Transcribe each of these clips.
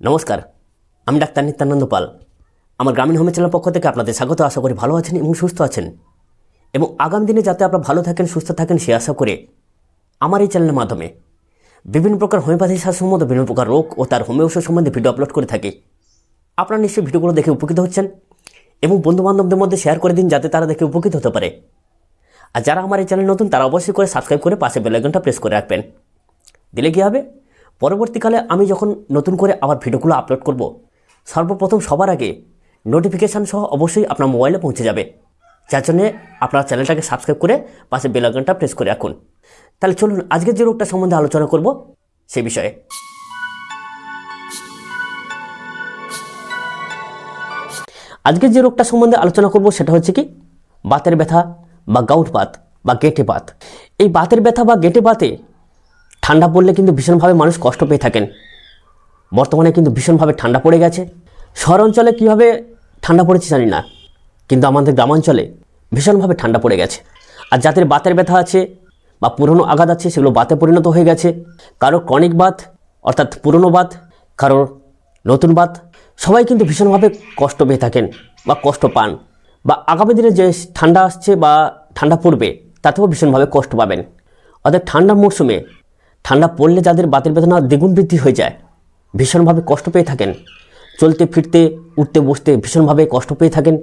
নমস্কার, আমি ডাক্তার নিত্যানন্দ পাল। আমার গ্রামীণ হোমে চ্যানেল পক্ষ থেকে আপনাদের স্বাগত, আশা করি ভালো আছেন এবং সুস্থ আছেন। এবং আগামী দিনে যাতে আপনারা ভালো থাকেন, সুস্থ থাকেন, সে আশা করে আমার এই চ্যানেলের মাধ্যমে বিভিন্ন প্রকার হোমিওপ্যাথি শাস্ত্র সম্বন্ধে বিভিন্ন প্রকার রোগ ও তার হোমিও সম্বন্ধে ভিডিও আপলোড করে থাকি। আপনারা নিশ্চয়ই ভিডিওগুলো দেখে উপকৃত হচ্ছেন এবং বন্ধুবান্ধবদের মধ্যে শেয়ার করে দিন যাতে তারা দেখে উপকৃত হতে পারে। আর যারা আমার এই চ্যানেল নতুন, তারা অবশ্যই করে সাবস্ক্রাইব করে পাশে বেলাইকনটা প্রেস করে রাখবেন। দিলে কী হবে? পরবর্তীকালে আমি যখন নতুন করে আবার ভিডিওগুলো আপলোড করব, সর্বপ্রথম সবার আগে নোটিফিকেশান সহ অবশ্যই আপনার মোবাইলে পৌঁছে যাবে। যার জন্যে আপনার চ্যানেলটাকে সাবস্ক্রাইব করে পাশে বেল আইকনটা প্রেস করে রাখুন। তাহলে চলুন আজকের যে রোগটা সম্বন্ধে আলোচনা করব, সে বিষয়ে। আজকের যে রোগটা সম্বন্ধে আলোচনা করব সেটা হচ্ছে কি? বাতের ব্যথা বা গাউট বাত বা গেটে বাত এই বাতের ব্যথা বা গেটে বাতে ঠান্ডা পড়লে কিন্তু ভীষণভাবে মানুষ কষ্ট পেয়ে থাকেন। বর্তমানে কিন্তু ভীষণভাবে ঠান্ডা পড়ে গেছে। শহর অঞ্চলে কীভাবে ঠান্ডা পড়েছে জানি না, কিন্তু আমাদের গ্রামাঞ্চলে ভীষণভাবে ঠান্ডা পড়ে গেছে। আর যাদের বাতের ব্যথা আছে বা পুরনো আঘাত আছে, সেগুলো বাতে পরিণত হয়ে গেছে। কারও ক্রনিক বাত, অর্থাৎ পুরনো বাত কারোর নতুন বাত, সবাই কিন্তু ভীষণভাবে কষ্ট পেয়ে থাকেন বা কষ্ট পান বা আগামী দিনে যে ঠান্ডা আসছে বা ঠান্ডা পড়বে, তাতেও ভীষণভাবে কষ্ট পাবেন। অর্থাৎ ঠান্ডার মরশুমে ঠান্ডা পড়লে যাদের বাতের বেদনা দ্বিগুণ বৃদ্ধি হয়ে যায়, ভীষণভাবে কষ্ট পেয়ে থাকেন। চলতে ফিরতে, উঠতে বসতে ভীষণভাবে কষ্ট পেয়ে থাকেন।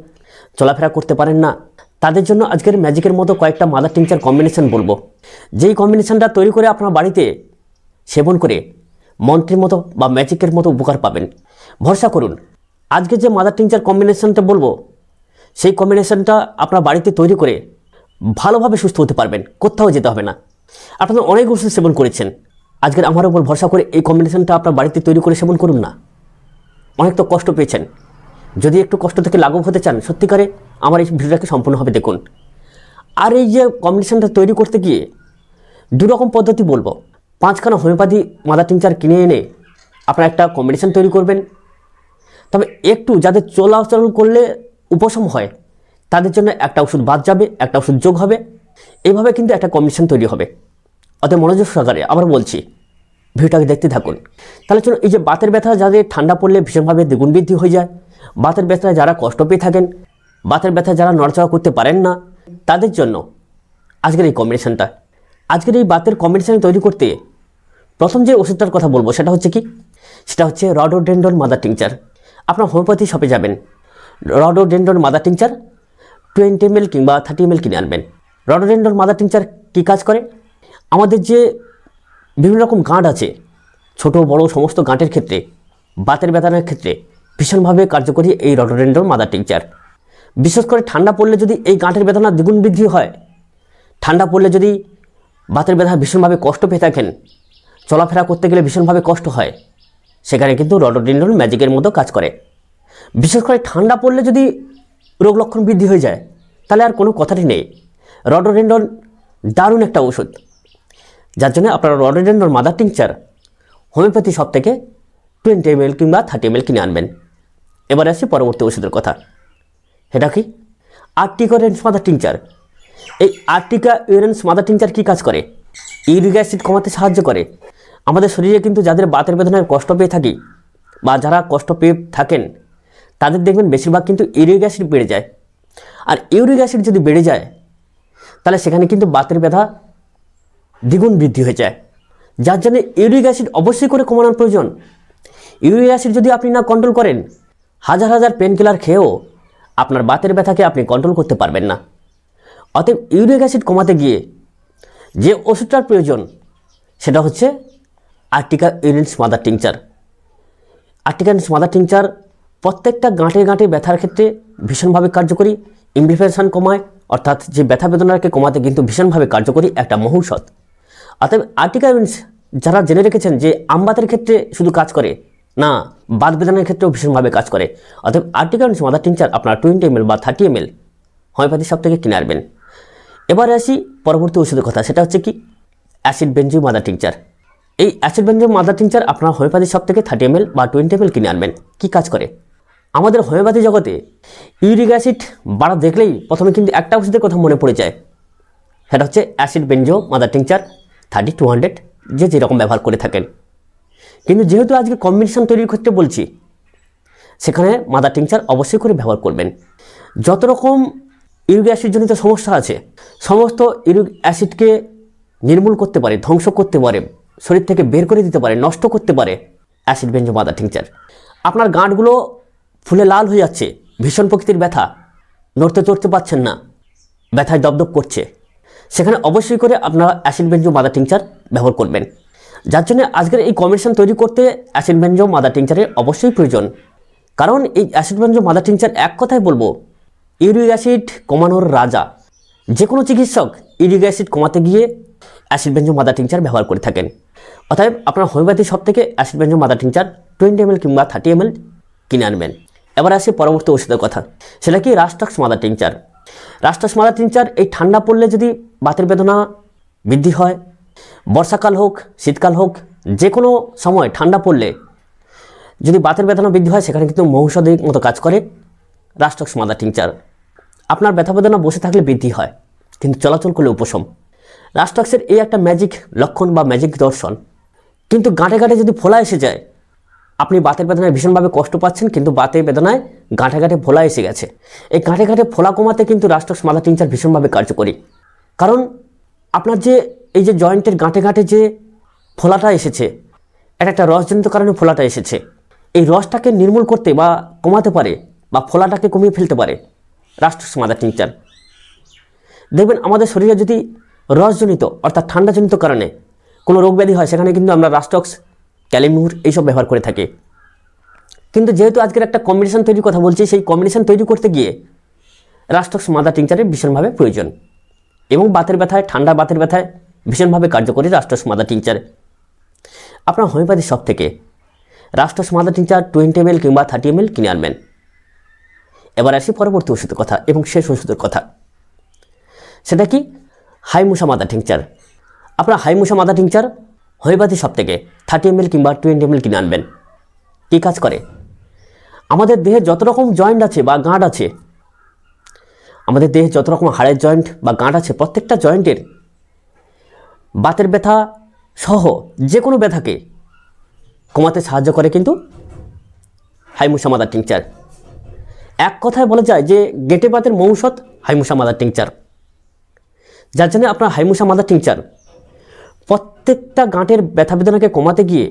চলাফেরা করতে পারেন না। তাদের জন্য আজকের ম্যাজিকের মতো কয়েকটা মাদার টিংচার কম্বিনেশন বলব। যেই কম্বিনেশনটা তৈরি করে আপনার বাড়িতে সেবন করে মন্ত্রের মতো বা ম্যাজিকের মতো উপকার পাবেন। ভরসা করুন। আজকে যে মাদার টিংচার কম্বিনেশনটা বলব, সেই কম্বিনেশনটা আপনার বাড়িতে তৈরি করে ভালোভাবে সুস্থ হতে পারবেন। কোথাও যেতে হবে না। আপনারা অনেক ওষুধ সেবন করেছেন। আজকের আমার উপর ভরসা করে এই কম্বিনেশনটা আপনার বাড়িতে তৈরি করে সেবন করুন না। অনেক তো কষ্ট পেয়েছেন। যদি একটু কষ্ট থেকে লাঘব হতে চান, সত্যিকারে আমার এই ভিডিওটাকে সম্পূর্ণভাবে দেখুন। আর এই যে কম্বিনেশনটা তৈরি করতে গিয়ে দু রকম পদ্ধতি বলব। পাঁচখানা হোমিওপ্যাথি মাদার টিংচার কিনে এনে আপনারা একটা কম্বিনেশন তৈরি করবেন। তবে একটু যাদের চলাচল করলে উপশম হয়, তাদের জন্য একটা ওষুধ বাদ যাবে, একটা ওষুধ যোগ হবে। এইভাবে কিন্তু একটা কমিশন তৈরি হবে। অতএব মনোযোগ সহকারে আবার বলছি, ভিডিওটাকে দেখতে থাকুন। তাহলে চলুন, এই যে বাতের ব্যথা যাদের ঠান্ডা পড়লে ভীষণভাবে দ্বিগুণ বৃদ্ধি হয়ে যায়, বাতের ব্যথায় যারা কষ্ট পেয়ে থাকেন, বাতের ব্যথা যারা নড়াচড়া করতে পারেন না, তাদের জন্য আজকের এই কম্বিনেশনটা আজকের এই বাতের কম্বিনেশন তৈরি করতে প্রথম যে ওষুধটার কথা বলব সেটা হচ্ছে কি? সেটা হচ্ছে রডোডেন্ডন মাদার টিংচার আপনার হোমিওপ্যাথি শপে যাবেন। Rhododendron mother tincture twenty M কিংবা থার্টি এম কিনে আনবেন। রডোডেন্ডন মাদার টিংচার কী কাজ করে? আমাদের যে বিভিন্ন রকম গাঁট আছে, ছোট, বড়, সমস্ত গাঁটের ক্ষেত্রে, বাতের ব্যথানের ক্ষেত্রে ভীষণভাবে কার্যকরী এই রডোডেন্ডন মাদার টিংচার বিশেষ করে ঠান্ডা পড়লে যদি এই গাঁটের বেদনা দ্বিগুণ বৃদ্ধি হয়, ঠান্ডা পড়লে যদি বাতের ব্যথা ভীষণভাবে কষ্ট পেয়ে থাকেন, চলাফেরা করতে গেলে ভীষণভাবে কষ্ট হয়, সেখানে কিন্তু রডোডেন্ডন ম্যাজিকের মতো কাজ করে। বিশেষ করে ঠান্ডা পড়লে যদি রোগ লক্ষণ বৃদ্ধি হয়ে যায়, তাহলে আর কোনো কথাটি নেই। রডোডেন্ডন দারুণ একটা ওষুধ যার জন্য আপনারা rhododendron mother tincture homoeopathy shop থেকে টোয়েন্টি এম কিংবা থার্টি এম কিনে আনবেন। এবার আসি পরবর্তী ওষুধের কথা। সেটা কি? আর্টিকোরেন্স মাদার টিংচার এই আর্টিকা ইউরেন্স মাদার টিংচার কী কাজ করে? ইউরিক অ্যাসিড কমাতে সাহায্য করে। আমাদের শরীরে কিন্তু যাদের বাতের বেদনায় কষ্ট পেয়ে থাকি বা যারা কষ্ট পেয়ে থাকেন, তাদের দেখবেন বেশিরভাগ কিন্তু ইউরিক অ্যাসিড বেড়ে যায়। আর ইউরিক অ্যাসিড যদি বেড়ে যায় তাহলে সেখানে কিন্তু বাতের ব্যথা দ্বিগুণ বৃদ্ধি হয়ে যায়। যার জন্য ইউরিক অ্যাসিড অবশ্যই করে কমানোর প্রয়োজন। ইউরিক অ্যাসিড যদি আপনি না কন্ট্রোল করেন, হাজার হাজার পেন কিলার খেয়েও আপনার বাতের ব্যথাকে আপনি কন্ট্রোল করতে পারবেন না। অতএব ইউরিক অ্যাসিড কমাতে গিয়ে যে ওষুধটার প্রয়োজন, সেটা হচ্ছে urtica urens mother tincture. Urtica urens mother tincture প্রত্যেকটা গাঁটে গাঁটে ব্যথার ক্ষেত্রে ভীষণভাবে কার্যকরী। ইমপ্লিফেশন কমায়, অর্থাৎ যে ব্যথা বেদনাকে কমাতে কিন্তু ভীষণভাবে কার্যকরী একটা মহৌষধ। অতএব আর্টিকা যারা জেনে রেখেছেন যে আমবাতের ক্ষেত্রে শুধু কাজ করে, না, বাত বেদনার ক্ষেত্রেও ভীষণভাবে কাজ করে। অতএব আর্টিকা ইউরিনস মাদার টিংচার আপনার টোয়েন্টি এম বা থার্টি এম হোমিওপ্যাথি সব থেকে কিনে আনবেন। এবারে আসি পরবর্তী ওষুধের কথা, সেটা হচ্ছে কি? অ্যাসিড বেঞ্জু মাদার টিংচার এই অ্যাসিড বেঞ্জু মাদার টিংচার আপনার হোমিওপ্যাথি সব থেকে থার্টি এম বা টোয়েন্টি এম কিনে আনবেন। কী কাজ করে? আমাদের হোমিওপ্যাথি জগতে ইউরিক অ্যাসিড বাড়া দেখলেই প্রথমে কিন্তু একটা ওষুধের কথা মনে পড়ে যায়। সেটা হচ্ছে acid benzoic mother tincture thirty two hundred যে যেরকম ব্যবহার করে থাকেন। কিন্তু যেহেতু আজকে কম্বিনেশন তৈরির ক্ষেত্রে বলছি, সেখানে মাদার টিংচার অবশ্যই করে ব্যবহার করবেন। যত রকম ইউরিক অ্যাসিডজনিত সমস্যা আছে, সমস্ত ইউরিক অ্যাসিডকে নির্মূল করতে পারে, ধ্বংস করতে পারে, শরীর থেকে বের করে দিতে পারে, নষ্ট করতে পারে অ্যাসিড বেঞ্জো মাদার টিংচার। আপনার গাঁটগুলো ফুলে লাল হয়ে যাচ্ছে, ভীষণ প্রকৃতির ব্যথা। নড়তে চড়তে পারছেন না। ব্যথায় দপদপ করছে। সেখানে অবশ্যই করে আপনারা অ্যাসিড বেঞ্জো মাদার টিংচার ব্যবহার করবেন। যার জন্য আজকের এই কম্বিনেশন তৈরি করতে অ্যাসিড বেঞ্জো মাদার টিংচারের অবশ্যই প্রয়োজন। কারণ এই অ্যাসিড বেঞ্জো মাদার টিংচার এক কথায় বলব, ইউরিক অ্যাসিড কমানোর রাজা। যে কোনো চিকিৎসক ইউরিক অ্যাসিড কমাতে গিয়ে অ্যাসিড বেঞ্জো মাদার টিংচার ব্যবহার করে থাকেন। অতএব আপনার হোমিওপ্যাথি সব থেকে acid benzoic mother tincture twenty ML কিংবা থার্টি এমএল কিনে আনবেন। এবার আসি পরবর্তী ওষুধের কথা। সেটা কি rhus tox mother tincture? Rhus tox mother tincture, এই ঠান্ডা পড়লে যদি বাতের বেদনা বৃদ্ধি হয়, বর্ষাকাল হোক, শীতকাল হোক যে কোনো সময় ঠান্ডা পড়লে যদি বাতের বেদনা বৃদ্ধি হয়, সেখানে কিন্তু মৌষধির মতো কাজ করে রাস্টক্স মাদার টিংচার। আপনার ব্যথা বেদনা বসে থাকলে বৃদ্ধি হয়, কিন্তু চলাচল করলে উপশম। রাস্টক্সের এই একটা ম্যাজিক লক্ষণ বা ম্যাজিক দর্শন, কিন্তু গাঁটে গাঁটে যদি ফোলা এসে যায় আপনি বাতের বেদনায় ভীষণভাবে কষ্ট পাচ্ছেন, কিন্তু বাতের বেদনায় গাঁটে গাঁটে ফোলা এসে গেছে। এই গাঁটে গাঁটে ফোলা কমাতে কিন্তু রাস্টক্স মাদার টিংচার ভীষণভাবে কার্যকরী। কারণ আপনার যে, এই যে জয়েন্টের গাঁটে গাঁটে যে ফোলাটা এসেছে, এটা একটা রসজনিত কারণে ফোলাটা এসেছে। এই রসটাকে নির্মূল করতে বা কমাতে পারে বা ফোলাটাকে কমিয়ে ফেলতে পারে রাষ্ট্রস মাদার টিংচার দেখবেন আমাদের শরীরে যদি রসজনিত অর্থাৎ ঠান্ডাজনিত কারণে কোনো রোগ ব্যাধি হয়, সেখানে কিন্তু আমরা রাস্টক্স ক্যালিমিউর এইসব ব্যবহার করে থাকে। কিন্তু যেহেতু আজকের একটা কম্বিনেশন তৈরির কথা বলছি, সেই কম্বিনেশন তৈরি করতে গিয়ে রাস্টক্স মাদার টিংচারের ভীষণভাবে প্রয়োজন এবং বাতের ব্যথায়, ঠান্ডা বাতের ব্যথায় ভীষণভাবে কার্যকরী রাষ্ট্রস মাদার টিংচার আপনার হোমিওপ্যাথি শপ থেকে rhus tox mother tincture twenty ML কিংবা থার্টি এমএল কিনে আনবেন। এবার আসি পরবর্তী ওষুধের কথা এবং শেষ ওষুধের কথা। সেটা কি? হাইমুসা মাদা টিংচার আপনার হাইমুসা মাদা টিংচার হোমিওপ্যাথি শপ থেকে থার্টি এমএল কিংবা টোয়েন্টি এমএল কিনে আনবেন। কী কাজ করে? আমাদের দেহে যত রকম জয়েন্ট আছে বা গাঁট আছে, আমাদের দেহে যত রকম হাড়ের জয়েন্ট বা গাঁট আছে, প্রত্যেকটা জয়েন্টের বাতের ব্যথা সহ যে কোনো ব্যথাকে কমাতে সাহায্য করে কিন্তু হাইমুসা মাদার টিংচার এক কথায় বলা যায় যে গেটে বাতের মৌষধ হাইমুসা মাদার টিংচার যার জন্য আপনার হাইমুসা মাদার টিংচার প্রত্যেকটা গাঁটের ব্যথা বেদনাকে কমাতে গিয়ে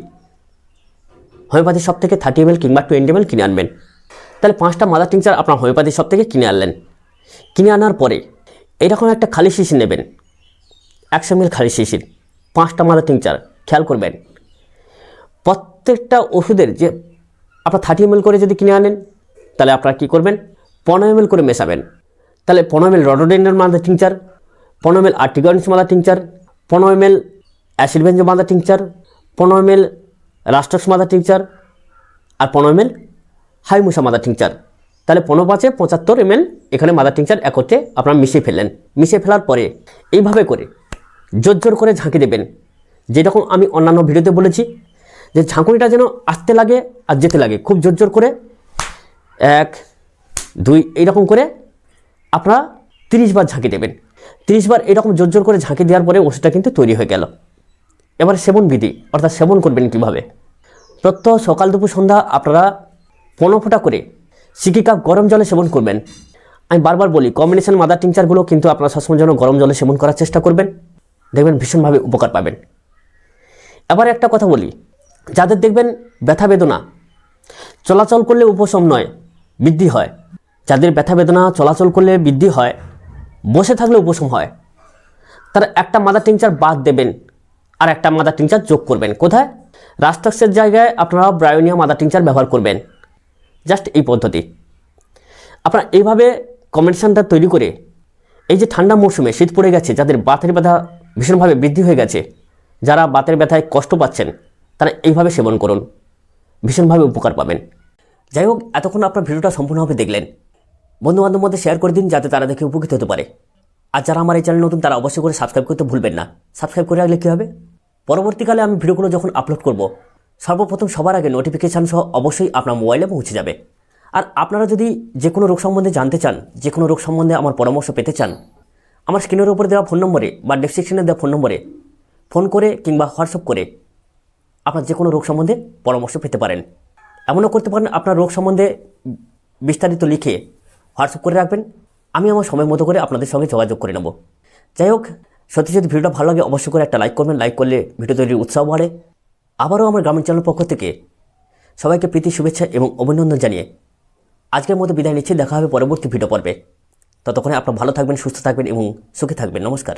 হোমিওপ্যাথি সব থেকে থার্টি এমএল কিংবা টোয়েন্টি এমএল কিনে আনবেন। তাহলে পাঁচটা মাদার টিংচার আপনার হোমিওপ্যাথি সব থেকে কিনে আনলেন। কিনে আনার পরে এরকম একটা খালি শিশি নেবেন। একশো এমএল খালি শিশির, পাঁচটা মাদার টিংচার খেয়াল করবেন। প্রত্যেকটা ওষুধের যে আপনার থার্টি এমএল করে যদি কিনে আনেন, তাহলে আপনারা কী করবেন? পনেরো এমএল করে মেশাবেন। তাহলে পনেরো এমএল রডোডেন্ডার মাদার টিংচার পনেরো ML urtica urens mother tincture পনেরো ML acid benzoic mother tincture পনেরো ML rhus tox mother tincture আর পনেরো এম এমএল হাইমুসা মাদার টিংচার তাহলে পনেরো পাঁচে পঁচাত্তর এমএল এখানে মাদার টিংচার একত্রে আপনারা মিশিয়ে ফেললেন। মিশিয়ে ফেলার পরে এইভাবে করে জোর জোর করে ঝাঁকি দেবেন। যেরকম আমি অন্যান্য ভিডিওতে বলেছি যে ঝাঁকুনিটা যেন আসতে লাগে আর যেতে লাগে। খুব জোর জোর করে এক, দুই, এইরকম করে আপনারা তিরিশ বার ঝাঁকি দেবেন। তিরিশ বার এরকম জোর জোর করে ঝাঁকি দেওয়ার পরে ওষুধটা কিন্তু তৈরি হয়ে গেল। এবার সেবন বিধি, অর্থাৎ সেবন করবেন কীভাবে? প্রত্যহ সকাল দুপুর সন্ধ্যা আপনারা পনেরো ফোঁটা করে সিকি কাপ গরম জলে সেবন করবেন। আমি বারবার বলি কম্বিনেশন মাদার টিংচারগুলো কিন্তু আপনারা সবসময় যেন গরম জলে সেবন করার চেষ্টা করবেন। দেখবেন ভীষণভাবে উপকার পাবেন। এবার একটা কথা বলি, যাদের দেখবেন ব্যথা বেদনা, চলাচল করলে উপশম নয়, বৃদ্ধি হয়। যাদের ব্যথা বেদনা, চলাচল করলে বৃদ্ধি হয়, বসে থাকলে উপশম হয়। তারা একটা মাদার টিংচার বাদ দেবেন। আর একটা মাদার টিংচার যোগ করবেন। কোথায়? রাস্টাক্সের জায়গায় আপনারা ব্রায়োনিয়া মাদার টিংচার ব্যবহার করবেন। জাস্ট এই পদ্ধতি। আপনারা এইভাবে কম্বিনেশনটা তৈরি করে এই যে ঠান্ডা মৌসুমে শীত পড়ে গেছে, যাদের বাতের ব্যথা ভীষণভাবে বৃদ্ধি হয়ে গেছে, যারা বাতের ব্যথায় কষ্ট পাচ্ছেন, তারা এইভাবে সেবন করুন। ভীষণভাবে উপকার পাবেন। যাই হোক, এতক্ষণ আপনার ভিডিওটা সম্পূর্ণভাবে দেখলেন। বন্ধুবান্ধব মধ্যে শেয়ার করে দিন, যাতে তারা দেখে উপকৃত হতে পারে। আর যারা আমার এই চ্যানেল নতুন, তারা অবশ্যই করে সাবস্ক্রাইব করতে ভুলবেন না। সাবস্ক্রাইব করে রাখলে কী হবে? পরবর্তীকালে আমি ভিডিওগুলো যখন আপলোড করব, সর্বপ্রথম সবার আগে নোটিফিকেশান সহ অবশ্যই আপনার মোবাইলে পৌঁছে যাবে। আর আপনারা যদি যে কোনো রোগ সম্বন্ধে জানতে চান যে কোনো রোগ সম্বন্ধে আমার পরামর্শ পেতে চান, আমার স্ক্রিনের উপরে দেওয়া ফোন নম্বরে বা ডেসক্রিপশনে দেওয়া ফোন নম্বরে ফোন করে কিংবা হোয়াটসঅ্যাপ করে আপনার যে কোনো রোগ সম্বন্ধে পরামর্শ পেতে পারেন। এমনও করতে পারেন, আপনার রোগ সম্বন্ধে বিস্তারিত লিখে হোয়াটসঅ্যাপ করে রাখবেন। আমি আমার সময় মতো করে আপনাদের সঙ্গে যোগাযোগ করে নেব। যাই হোক, সত্যি যদি ভিডিওটা ভালো লাগে, অবশ্যই করে একটা লাইক করবেন। লাইক করলে ভিডিও তৈরির উৎসাহ বাড়ে। আবারও আমার গ্রামীণ চ্যানেল পক্ষ থেকে সবাইকে প্রীতি, শুভেচ্ছা এবং অভিনন্দন জানিয়ে আজকের মতো বিদায় নিচ্ছি। দেখা হবে পরবর্তী ভিডিও পর্বে। ততক্ষণে আপনারা ভালো থাকবেন, সুস্থ থাকবেন এবং সুখে থাকবেন। নমস্কার।